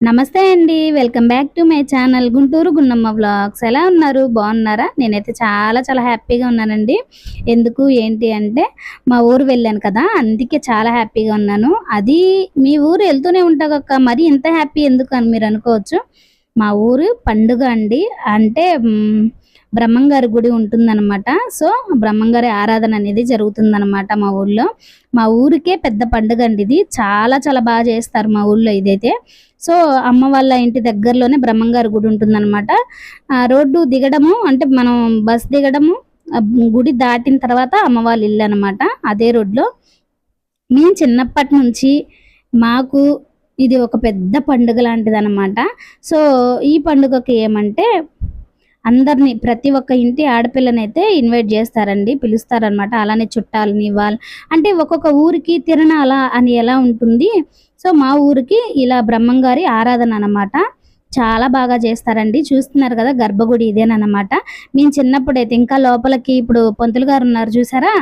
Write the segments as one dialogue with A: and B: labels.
A: నమస్తే అండి. Welcome back to my channel Guntur Gunnamma vlogs. ఎలా ఉన్నారు? బాగున్నారా? నేనైతే చాలా చాలా హ్యాపీగా ఉన్నానండి. ఎందుకు? ఏంటి అంటే మా ఊరు వెళ్ళాను కదా అందుకే చాలా హ్యాపీగా ఉన్నాను. అది మీ ఊరు వెళ్తూనే ఉంటాక మరి ఇంత హ్యాపీ ఎందుకు అని మీరు అనుకోవచ్చు. మా ఊరు పండుగ అండి. అంటే బ్రహ్మంగారి గుడి ఉంటుందన్నమాట. సో బ్రహ్మంగారి ఆరాధన అనేది జరుగుతుందన్నమాట మా ఊళ్ళో మా ఊరికే పెద్ద పండుగ అండి ఇది. చాలా చాలా బాగా చేస్తారు మా ఊళ్ళో ఇదైతే. సో అమ్మ వాళ్ళ ఇంటి దగ్గరలోనే బ్రహ్మంగారి గుడి ఉంటుందన్నమాట. ఆ రోడ్డు దిగడము అంటే మనం బస్ దిగడము గుడి దాటిన తర్వాత అమ్మ వాళ్ళ ఇల్లు అనమాట అదే రోడ్లో. మేము చిన్నప్పటి నుంచి మాకు ఇది ఒక పెద్ద పండుగ లాంటిది అనమాట సో ఈ పండుగకి ఏమంటే అందరినీ ప్రతి ఒక్క ఇంటి ఆడపిల్లనైతే ఇన్వైట్ చేస్తారండి పిలుస్తారనమాట అలానే చుట్టాలని వాళ్ళు అంటే ఒక్కొక్క ఊరికి తిరణాల అని ఎలా ఉంటుంది? సో మా ఊరికి ఇలా బ్రహ్మంగారి ఆరాధన అనమాట చాలా బాగా చేస్తారండి. చూస్తున్నారు కదా గర్భగుడి ఇదేనమాట మేము చిన్నప్పుడు అయితే ఇంకా లోపలికి ఇప్పుడు పంతులు గారు ఉన్నారు చూసారా?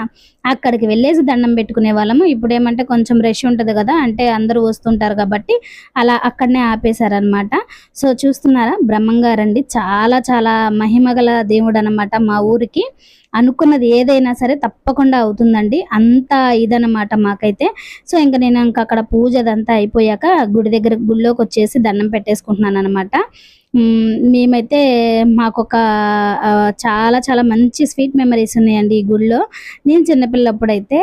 A: అక్కడికి వెళ్ళేసి దండం పెట్టుకునే వాళ్ళము. ఇప్పుడు ఏమంటే కొంచెం రష్ ఉంటుంది కదా అంటే అందరూ వస్తుంటారు కాబట్టి అలా అక్కడనే ఆపేశారనమాట సో చూస్తున్నారా? బ్రహ్మంగారండి. చాలా చాలా మహిమగల దేవుడు అనమాట మా ఊరికి. అనుకున్నది ఏదైనా సరే తప్పకుండా అవుతుందండి. అంత ఇదనమాట మాకైతే. సో ఇంకా నేను ఇంకా అక్కడ పూజ అదంతా అయిపోయాక గుడి దగ్గర గుడిలోకి వచ్చేసి దండం పెట్టేసుకుంటున్నాను అనమాట మేమైతే మాకొక చాలా చాలా మంచి స్వీట్ మెమరీస్ ఉన్నాయండి ఈ గుడిలో నేను చిన్నపిల్లప్పుడైతే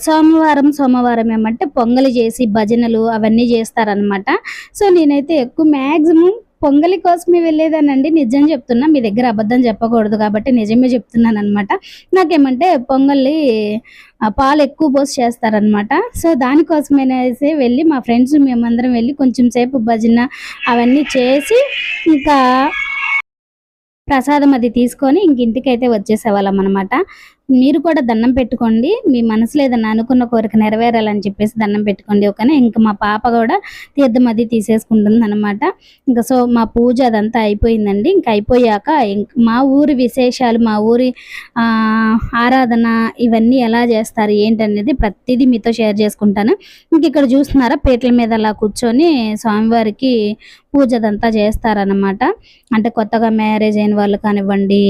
A: సోమవారం సోమవారం ఏమంటే పొంగలి చేసి భజనలు అవన్నీ చేస్తారనమాట సో నేనైతే ఎక్కువ మ్యాక్సిమం పొంగలి కోసమే వెళ్ళేదానండి. నిజం చెప్తున్నా మీ దగ్గర అబద్ధం చెప్పకూడదు కాబట్టి నిజమే చెప్తున్నాను అనమాట నాకేమంటే పొంగలి పాలు ఎక్కువ పోసి చేస్తారనమాట సో దానికోసమనేసి వెళ్ళి మా ఫ్రెండ్స్ మేమందరం వెళ్ళి కొంచెం సేపు భజన అవన్నీ చేసి ఇంకా ప్రసాదం అది తీసుకొని ఇంక ఇంటికైతే వచ్చేసేవాళ్ళం అనమాట మీరు కూడా దండం పెట్టుకోండి. మీ మనసులో ఏదన్నా అనుకున్న కోరిక నెరవేరాలని చెప్పేసి దండం పెట్టుకోండి. ఓకేనా? ఇంకా మా పాప కూడా తీర్థం అది తీసేసుకుంటుంది అనమాట ఇంకా సో మా పూజ అదంతా అయిపోయిందండి. ఇంకా అయిపోయాక ఇంక మా ఊరి విశేషాలు మా ఊరి ఆరాధన ఇవన్నీ ఎలా చేస్తారు ఏంటనేది ప్రతిదీ మీతో షేర్ చేసుకుంటాను. ఇంక ఇక్కడ చూస్తున్నారా పీటల మీద అలా కూర్చొని స్వామివారికి పూజ అదంతా చేస్తారనమాట అంటే కొత్తగా మ్యారేజ్ అయిన వాళ్ళు కానివ్వండి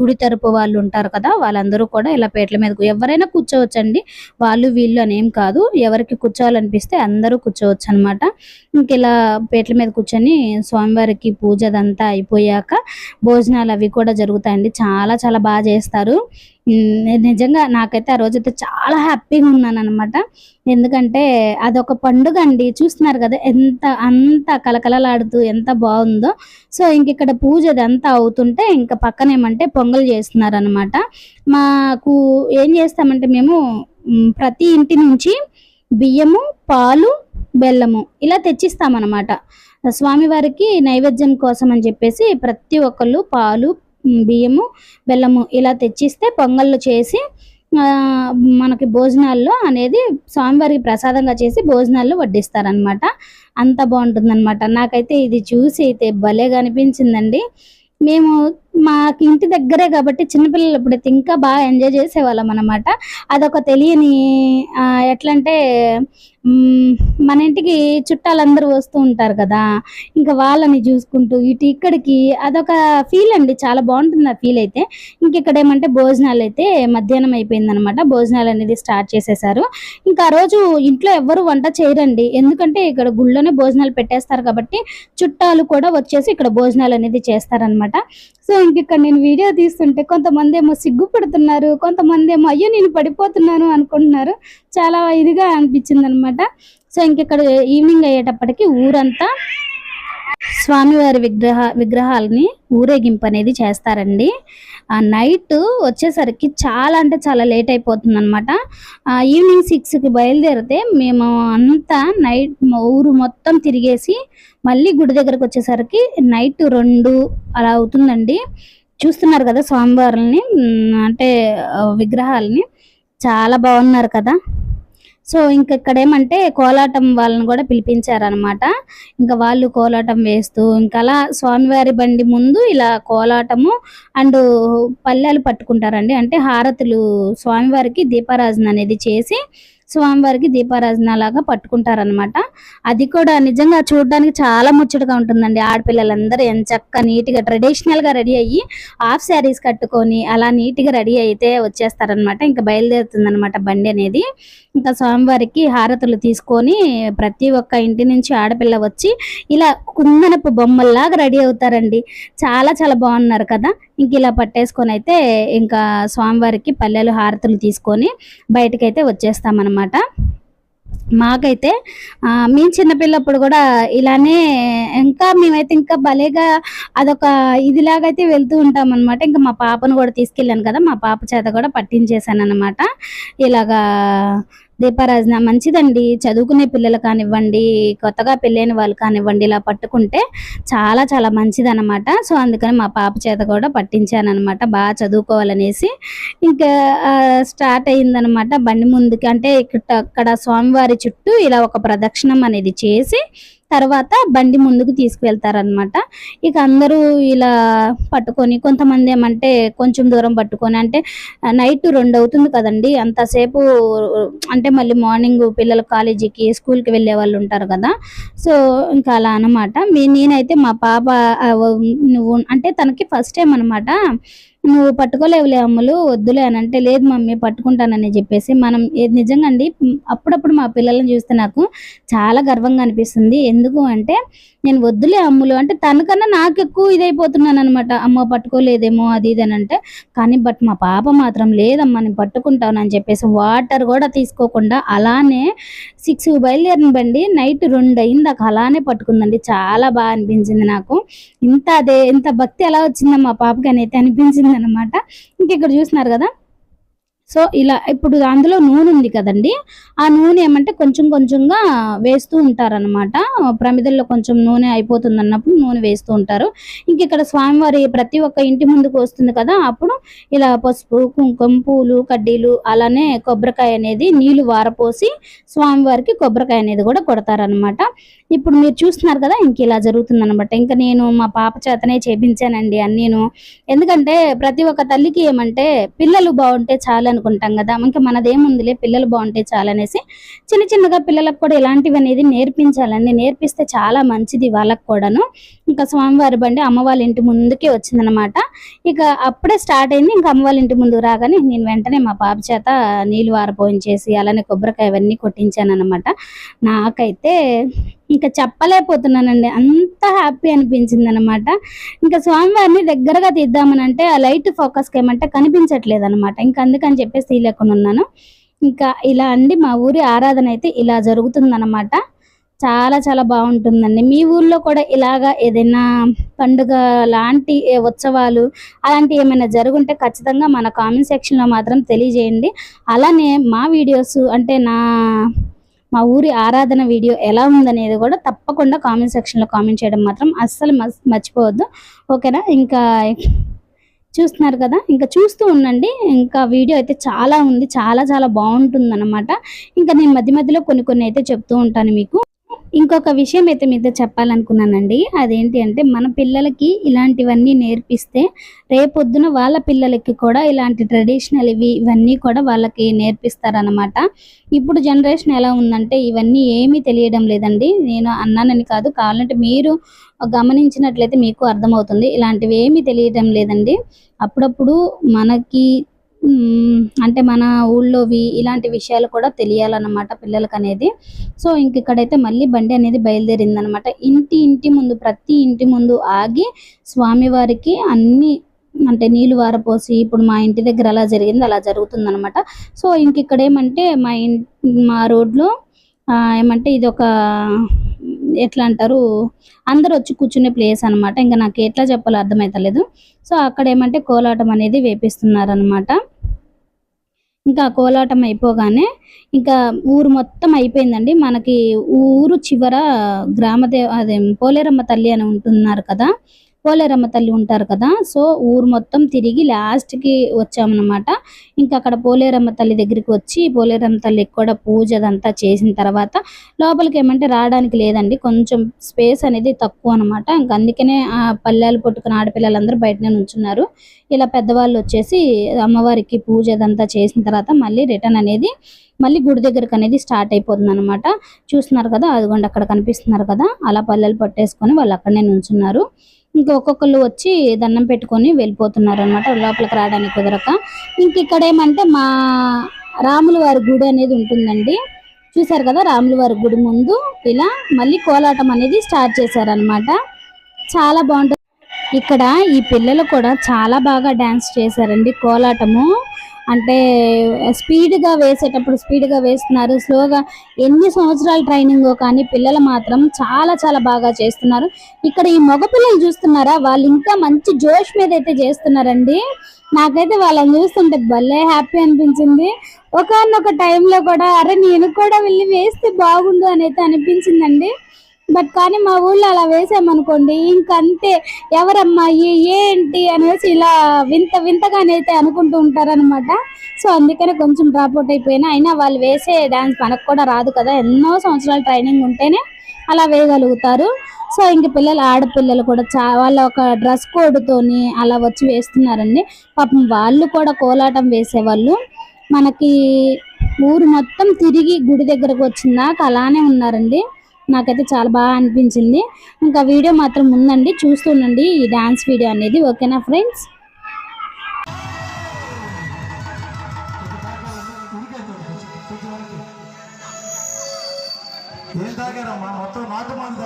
A: గుడి తరపు వాళ్ళు ఉంటారు కదా వాళ్ళందరూ అందరూ కూడా ఇలా పేట్ల మీద ఎవరైనా కూర్చోవచ్చండి. వాళ్ళు వీళ్ళు అనేం కాదు. ఎవరికి కూర్చోవాలనిపిస్తే అందరూ కూర్చోవచ్చు అనమాట ఇంక ఇలా పీటల మీద కూర్చొని స్వామివారికి పూజ అదంతా అయిపోయాక భోజనాలు అవి కూడా జరుగుతాయండి. చాలా చాలా బాగా చేస్తారు. నిజంగా నాకైతే ఆ రోజైతే చాలా హ్యాపీగా ఉన్నాను అనమాట ఎందుకంటే అదొక పండుగ అండి. చూస్తున్నారు కదా ఎంత అంత కలకలలాడుతూ ఎంత బాగుందో. సో ఇంక ఇక్కడ పూజ అదంతా అవుతుంటే ఇంకా పక్కన ఏమంటే పొంగల్ చేస్తున్నారు అనమాట మాకు ఏం చేస్తామంటే మేము ప్రతి ఇంటి నుంచి బియ్యము పాలు బెల్లము ఇలా తెచ్చిస్తామన్నమాట. స్వామివారికి నైవేద్యం కోసం అని చెప్పేసి ప్రతి ఒక్కళ్ళు పాలు బియ్యము బెల్లము ఇలా తెచ్చిస్తే పొంగళ్ళు చేసి మనకి భోజనాల్లో అనేది స్వామివారికి ప్రసాదంగా చేసి భోజనాల్లో వడ్డిస్తారనమాట అంత బాగుంటుందన్నమాట. నాకైతే ఇది చూసి అయితే భలేగా అనిపించిందండి. మేము మాకు ఇంటి దగ్గరే కాబట్టి చిన్నపిల్లలు ఇప్పుడైతే ఇంకా బాగా ఎంజాయ్ చేసేవాళ్ళం అనమాట అదొక తెలియని ఎట్లంటే ఎట్లా అంటే మన ఇంటికి చుట్టాలందరూ వస్తూ ఉంటారు కదా. ఇంకా వాళ్ళని చూసుకుంటూ ఇటు ఇక్కడికి అదొక ఫీల్ అండి. చాలా బాగుంటుంది ఆ ఫీల్ అయితే. ఇంక ఇక్కడ ఏమంటే భోజనాలు అయితే మధ్యాహ్నం అయిపోయిందనమాట భోజనాలు అనేది స్టార్ట్ చేసేసారు. ఇంకా ఆ రోజు ఇంట్లో ఎవ్వరు వంట చేయరండి. ఎందుకంటే ఇక్కడ గుళ్ళోనే భోజనాలు పెట్టేస్తారు కాబట్టి చుట్టాలు కూడా వచ్చేసి ఇక్కడ భోజనాలు అనేది చేస్తారనమాట సో ఇంక ఇక్కడ నేను వీడియో తీస్తుంటే కొంతమంది ఏమో సిగ్గుపడుతున్నారు కొంతమంది ఏమో అయ్యో నేను పడిపోతున్నాను అనుకుంటున్నారు. చాలా ఇదిగా అనిపించింది అనమాట సో ఇంక ఇక్కడ ఈవినింగ్ అయ్యేటప్పటికి ఊరంతా స్వామివారి విగ్రహ విగ్రహాలని ఊరేగింపు అనేది చేస్తారండి. ఆ నైట్ వచ్చేసరికి చాలా అంటే చాలా లేట్ అయిపోతుంది అనమాట ఈవినింగ్ సిక్స్కి బయలుదేరితే మేము అంతా నైట్ ఊరు మొత్తం తిరిగేసి మళ్ళీ గుడి దగ్గరకు వచ్చేసరికి నైట్ రెండు అలా అవుతుందండి. చూస్తున్నారు కదా స్వామివారిని అంటే విగ్రహాలని. చాలా బాగున్నారు కదా. సో ఇంకా ఇక్కడ ఏమంటే కోలాటం వాళ్ళని కూడా పిలిపించారనమాట ఇంకా వాళ్ళు కోలాటం వేస్తూ ఇంకా అలా స్వామివారి బండి ముందు ఇలా కోలాటము అండ్ పల్లెలు పట్టుకుంటారండి. అంటే హారతులు స్వామివారికి దీపారాజన అనేది చేసి స్వామివారికి దీపారాధన లాగా పట్టుకుంటారనమాట అది కూడా నిజంగా చూడడానికి చాలా ముచ్చటగా ఉంటుందండి. ఆడపిల్లలందరూ ఎంచక్క నీట్గా ట్రెడిషనల్గా రెడీ అయ్యి హాఫ్ శారీస్ కట్టుకొని అలా నీట్గా రెడీ అయితే వచ్చేస్తారనమాట ఇంకా బయలుదేరుతుందనమాట బండి అనేది. ఇంకా స్వామివారికి హారతులు తీసుకొని ప్రతి ఒక్క ఇంటి నుంచి ఆడపిల్ల వచ్చి ఇలా కుందనపు బొమ్మల్లాగా రెడీ అవుతారండి. చాలా చాలా బాగున్నారు కదా. ఇంక ఇలా పట్టేసుకొని అయితే ఇంకా స్వామివారికి పల్లెలు హారతులు తీసుకొని బయటకైతే వచ్చేస్తామన్నమాట. మాకైతే మేము చిన్నపిల్లప్పుడు కూడా ఇలానే ఇంకా మేమైతే ఇంకా భలేగా అదొక ఇదిలాగైతే వెళ్తూ ఉంటాం అనమాట ఇంకా మా పాపను కూడా తీసుకెళ్ళాను కదా మా పాప చేత కూడా పట్టించేసాను అనమాట ఇలాగా దీపారాజన మంచిదండి. చదువుకునే పిల్లలు కానివ్వండి కొత్తగా పెళ్ళైన వాళ్ళు కానివ్వండి ఇలా పట్టుకుంటే చాలా చాలా మంచిదన్నమాట. సో అందుకని మా పాప చేత కూడా పట్టించాను అనమాట బాగా చదువుకోవాలనేసి. ఇంకా స్టార్ట్ అయిందనమాట బండి ముందుకి. అంటే ఇక్కడ అక్కడ స్వామివారి చుట్టూ ఇలా ఒక ప్రదక్షిణం అనేది చేసి తర్వాత బండి ముందుకు తీసుకువెళ్తారనమాట ఇక అందరూ ఇలా పట్టుకొని కొంతమంది ఏమంటే కొంచెం దూరం పట్టుకొని అంటే నైట్ రెండు అవుతుంది కదండి. అంతసేపు అంటే మళ్ళీ మార్నింగ్ పిల్లలు కాలేజీకి స్కూల్కి వెళ్ళే వాళ్ళు ఉంటారు కదా. సో ఇంకా అలా అనమాట మీ నేనైతే మా పాప నువ్వు అంటే తనకి ఫస్ట్ టైం అనమాట నువ్వు పట్టుకోలేవులే అమ్ములు వద్దులే అని అంటే లేదు మమ్మీ పట్టుకుంటానని చెప్పేసి మనం నిజంగా అండి అప్పుడప్పుడు మా పిల్లల్ని చూస్తే నాకు చాలా గర్వంగా అనిపిస్తుంది. ఎందుకు అంటే నేను వద్దులే అమ్ములు అంటే తనకన్నా నాకు ఎక్కువ ఇదైపోతున్నాను అనమాట అమ్మ పట్టుకోలేదేమో అది ఇది అని అంటే కానీ బట్ మా పాప మాత్రం లేదమ్మా నేను పట్టుకుంటాను అని చెప్పేసి వాటర్ కూడా తీసుకోకుండా అలానే సిక్స్ బయలుదేరిన బండి నైట్ రెండు అయిందాక అలానే పట్టుకుందండి. చాలా బాగా అనిపించింది నాకు. ఇంత అదే ఇంత భక్తి ఎలా వచ్చిందమ్మా పాపకి అనైతే అనిపించింది. అనమాట ఇంక ఇక్కడ చూస్తున్నారు కదా? సో ఇలా ఇప్పుడు అందులో నూనె ఉంది కదండి. ఆ నూనె ఏమంటే కొంచెం కొంచెంగా వేస్తూ ఉంటారనమాట ప్రమిదల్లో కొంచెం నూనె అయిపోతుంది అన్నప్పుడు నూనె వేస్తూ ఉంటారు. ఇంక ఇక్కడ స్వామివారి ప్రతి ఒక్క ఇంటి ముందుకు వస్తుంది కదా అప్పుడు ఇలా పసుపు కుంకుమ పూలు కడ్డీలు అలానే కొబ్బరికాయ అనేది నీళ్ళు వారపోసి స్వామివారికి కొబ్బరికాయ అనేది కూడా కొడతారనమాట ఇప్పుడు మీరు చూస్తున్నారు కదా ఇంక ఇలా జరుగుతుంది అనమాట ఇంకా నేను మా పాప చేతనే చేపించానండి అన్నీను. ఎందుకంటే ప్రతి ఒక్క తల్లికి ఏమంటే పిల్లలు బాగుంటే చాలు అనుకుంటాం కదా ఇంకా మనదేముందిలే పిల్లలు బాగుంటే చాలు అనేసి చిన్న చిన్నగా పిల్లలకు కూడా ఇలాంటివి అనేది నేర్పించాలండి. నేర్పిస్తే చాలా మంచిది వాళ్ళకు కూడాను. ఇంకా స్వామివారి బండి అమ్మ వాళ్ళ ఇంటి ముందుకే వచ్చిందనమాట ఇక అప్పుడే స్టార్ట్ అయింది ఇంకా అమ్మ వాళ్ళ ఇంటి ముందుకు రాగానే నేను వెంటనే మా పాప చేత నీళ్ళు వారపోయించేసి అలానే కొబ్బరికాయ అవన్నీ కొట్టించాను అనమాట నాకైతే ఇంకా చెప్పలేకపోతున్నానండి. అంత హ్యాపీ అనిపించింది అనమాట ఇంకా స్వామివారిని దగ్గరగా తీద్దామని అంటే ఆ లైట్ ఫోకస్కి ఏమంటే కనిపించట్లేదు అనమాట ఇంకా అందుకని చెప్పేసి తీయలేకుండా ఉన్నాను ఇంకా ఇలా అండి మా ఊరి ఆరాధన అయితే ఇలా జరుగుతుందన్నమాట. చాలా చాలా బాగుంటుందండి. మీ ఊర్లో కూడా ఇలాగా ఏదైనా పండుగ లాంటి ఉత్సవాలు అలాంటి ఏమైనా జరుగుంటే ఖచ్చితంగా మన కామెంట్ సెక్షన్లో మాత్రం తెలియజేయండి. అలానే మా వీడియోస్ అంటే నా మా ఊరి ఆరాధన వీడియో ఎలా ఉందనేది కూడా తప్పకుండా కామెంట్ సెక్షన్లో కామెంట్ చేయడం మాత్రం అస్సలు మర్చిపోవద్దు. ఓకేనా? ఇంకా చూస్తున్నారు కదా? ఇంకా చూస్తూ ఉండండి. ఇంకా వీడియో అయితే చాలా ఉంది చాలా చాలా బాగుంటుంది అనమాట ఇంకా నేను మధ్య మధ్యలో కొన్ని కొన్ని అయితే చెప్తూ ఉంటాను మీకు. ఇంకొక విషయం అయితే మీతో చెప్పాలనుకున్నానండి. అదేంటి అంటే మన పిల్లలకి ఇలాంటివన్నీ నేర్పిస్తే రేపొద్దున వాళ్ళ పిల్లలకి కూడా ఇలాంటి ట్రెడిషనల్ ఇవి ఇవన్నీ కూడా వాళ్ళకి నేర్పిస్తారనమాట ఇప్పుడు జనరేషన్ ఎలా ఉందంటే ఇవన్నీ ఏమీ తెలియడం లేదండి. నేను అన్నానని కాదు కావాలంటే మీరు గమనించినట్లయితే మీకు అర్థమవుతుంది. ఇలాంటివి ఏమీ తెలియడం లేదండి. అప్పుడప్పుడు మనకి అంటే మన ఊళ్ళోవి ఇలాంటి విషయాలు కూడా తెలియాలన్నమాట పిల్లలకి అనేది సో ఇంక ఇక్కడైతే మళ్ళీ బండి అనేది బయలుదేరిందనమాట ఇంటి ఇంటి ముందు ప్రతి ఇంటి ముందు ఆగి స్వామివారికి అన్ని అంటే నీళ్ళు వారపోసి ఇప్పుడు మా ఇంటి దగ్గర అలా జరిగింది అలా జరుగుతుందనమాట సో ఇంక ఇక్కడ ఏమంటే మా ఇన్ మా రోడ్లో ఏమంటే ఇది ఒక ఎట్లా అంటారు అందరూ వచ్చి కూర్చునే ప్లేస్ అన్నమాట. ఇంకా నాకు ఎట్లా చెప్పాలో అర్థమవుతలేదు సో అక్కడ ఏమంటే కోలాటం అనేది వేపిస్తున్నారనమాట ఇంకా కోలాటం అయిపోగానే ఇంకా ఊరు మొత్తం అయిపోయిందండి. మనకి ఊరు చివర గ్రామదేవ అదే పోలేరమ్మ తల్లి అని ఉంటున్నారు కదా. పోలేరమ్మ తల్లి ఉంటారు కదా సో ఊరు మొత్తం తిరిగి లాస్ట్కి వచ్చామన్నమాట. ఇంకా అక్కడ పోలేరమ్మ తల్లి దగ్గరికి వచ్చి పోలేరమ్మ తల్లికి కూడా పూజ అదంతా చేసిన తర్వాత లోపలికి ఏమంటే రావడానికి లేదండి కొంచెం స్పేస్ అనేది తక్కువ అనమాట ఇంకా అందుకనే ఆ పల్లెలు పట్టుకున్న ఆడపిల్లలందరూ బయటనే నుంచున్నారు. ఇలా పెద్దవాళ్ళు వచ్చేసి అమ్మవారికి పూజ అదంతా చేసిన తర్వాత మళ్ళీ రిటర్న్ అనేది మళ్ళీ గుడి దగ్గరకు అనేది స్టార్ట్ అయిపోతుంది అనమాట చూస్తున్నారు కదా అదిగోండి అక్కడ కనిపిస్తున్నారు కదా అలా పల్లెలు పట్టేసుకొని వాళ్ళు అక్కడనే నుంచున్నారు. ఇంకా ఒక్కొక్కళ్ళు వచ్చి దండం పెట్టుకొని వెళ్ళిపోతున్నారు అనమాట లోపలికి రావడానికి కుదరక. ఇంక ఇక్కడ ఏమంటే మా రాముల వారి గుడి అనేది ఉంటుందండి. చూసారు కదా రాముల వారి గుడి ముందు ఇలా మళ్ళీ కోలాటం అనేది స్టార్ట్ చేశారనమాట చాలా బాగుంటుంది. ఇక్కడ ఈ పిల్లలు కూడా చాలా బాగా డ్యాన్స్ చేశారండి కోలాటము. అంటే స్పీడ్గా వేసేటప్పుడు స్పీడ్గా వేస్తున్నారు. స్లోగా ఎన్ని సంవత్సరాల ట్రైనింగ్ కానీ పిల్లలు మాత్రం చాలా చాలా బాగా చేస్తున్నారు. ఇక్కడ ఈ మగ పిల్లలు చూస్తున్నారా? వాళ్ళు ఇంకా మంచి జోష్ మీద అయితే చేస్తున్నారండి. నాకైతే వాళ్ళని చూస్తుంటే భలే హ్యాపీ అనిపించింది. ఒకనొక టైంలో కూడా అరే నేను కూడా వెళ్ళి వేస్తే బాగుండు అని అయితే అనిపించిందండి. బట్ కానీ మా ఊళ్ళో అలా వేసామనుకోండి ఇంకంతే. ఎవరమ్మా ఏంటి అనేసి ఇలా వింత వింతగానైతే అనుకుంటూ ఉంటారనమాట సో అందుకనే కొంచెం డ్రాప్అవుట్ అయిపోయినా అయినా వాళ్ళు వేసే డాన్స్ మనకు కూడా రాదు కదా. ఎన్నో సంవత్సరాలు ట్రైనింగ్ ఉంటేనే అలా వేయగలుగుతారు. సో ఇంక పిల్లలు ఆడపిల్లలు కూడా చా వాళ్ళ ఒక డ్రెస్ కోడ్తోని అలా వచ్చి వేస్తున్నారండి. పాపం వాళ్ళు కూడా కోలాటం వేసేవాళ్ళు. మనకి ఊరు మొత్తం తిరిగి గుడి దగ్గరకు వచ్చిందాక అలానే ఉన్నారండి. నాకైతే చాలా బాగా అనిపించింది. ఇంకా వీడియో మాత్రం ఉందండి. చూస్తుండండి ఈ డాన్స్ వీడియో అనేది. ఓకేనా ఫ్రెండ్స్?
B: ఏం తాగారమ్మా? మొత్తం నాటు మంది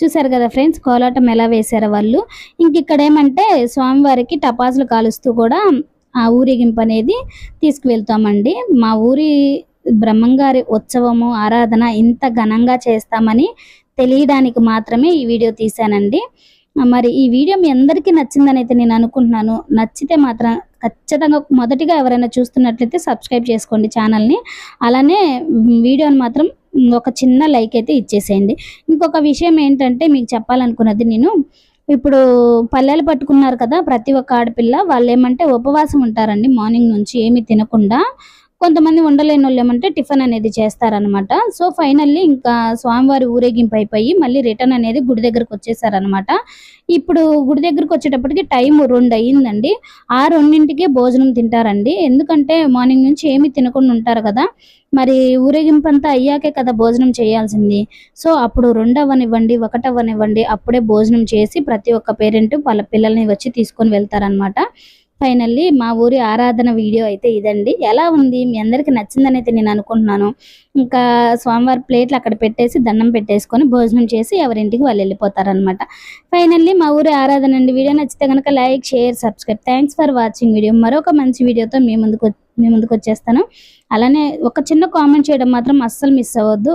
A: చూసారు కదా ఫ్రెండ్స్ కోలాటం ఎలా వేశారో వాళ్ళు. ఇంక ఇక్కడ ఏమంటే స్వామివారికి టపాసులు కాలుస్తూ కూడా ఆ ఊరేగింపు అనేది తీసుకువెళ్తామండి. మా ఊరి బ్రహ్మంగారి ఉత్సవము ఆరాధన ఇంత ఘనంగా చేస్తామని తెలియడానికి మాత్రమే ఈ వీడియో తీశానండి. మరి ఈ వీడియో మీ అందరికీ నచ్చిందని అయితే నేను అనుకుంటున్నాను. నచ్చితే మాత్రం ఖచ్చితంగా మొదటిగా ఎవరైనా చూస్తున్నట్లయితే సబ్స్క్రైబ్ చేసుకోండి ఛానల్ని. అలానే వీడియోని మాత్రం ఒక చిన్న లైక్ అయితే ఇచ్చేసేయండి. ఇంకొక విషయం ఏంటంటే మీకు చెప్పాలనుకున్నది నేను ఇప్పుడు పల్లెలు పట్టుకున్నారు కదా ప్రతి ఒక్క ఆడపిల్ల వాళ్ళు ఏమంటే ఉపవాసం ఉంటారండి మార్నింగ్ నుంచి ఏమి తినకుండా. కొంతమంది ఉండలేని వాళ్ళు ఏమంటే టిఫిన్ అనేది చేస్తారనమాట సో ఫైనల్లీ ఇంకా స్వామివారి ఊరేగింపు అయిపోయి మళ్ళీ రిటర్న్ అనేది గుడి దగ్గరకు వచ్చేసారనమాట ఇప్పుడు గుడి దగ్గరకు వచ్చేటప్పటికి టైం రెండు అయ్యిందండి ఆ రెండింటికే భోజనం తింటారండి. ఎందుకంటే మార్నింగ్ నుంచి ఏమీ తినకుండా ఉంటారు కదా. మరి ఊరేగింపు అంతా అయ్యాకే కదా భోజనం చేయాల్సింది. సో అప్పుడు రెండు అవ్వనివ్వండి ఒకటి అవ్వనివ్వండి అప్పుడే భోజనం చేసి ప్రతి ఒక్క పేరెంట్ వాళ్ళ పిల్లల్ని వచ్చి తీసుకొని వెళ్తారనమాట ఫైనల్లీ మా ఊరి ఆరాధన వీడియో అయితే ఇదండి. ఎలా ఉంది? మీ అందరికీ నచ్చిందని అయితే నేను అనుకుంటున్నాను. ఇంకా స్వామివారి ప్లేట్లు అక్కడ పెట్టేసి దండం పెట్టేసుకొని భోజనం చేసి ఎవరింటికి వాళ్ళు వెళ్ళిపోతారనమాట ఫైనల్లీ మా ఊరి ఆరాధన అండి. వీడియో నచ్చితే కనుక like share subscribe. Thanks for watching video. మరొక మంచి వీడియోతో మీ ముందుకు మీ ముందుకు వచ్చేస్తాను. అలానే ఒక చిన్న కామెంట్ చేయడం మాత్రం అస్సలు మిస్ అవ్వద్దు.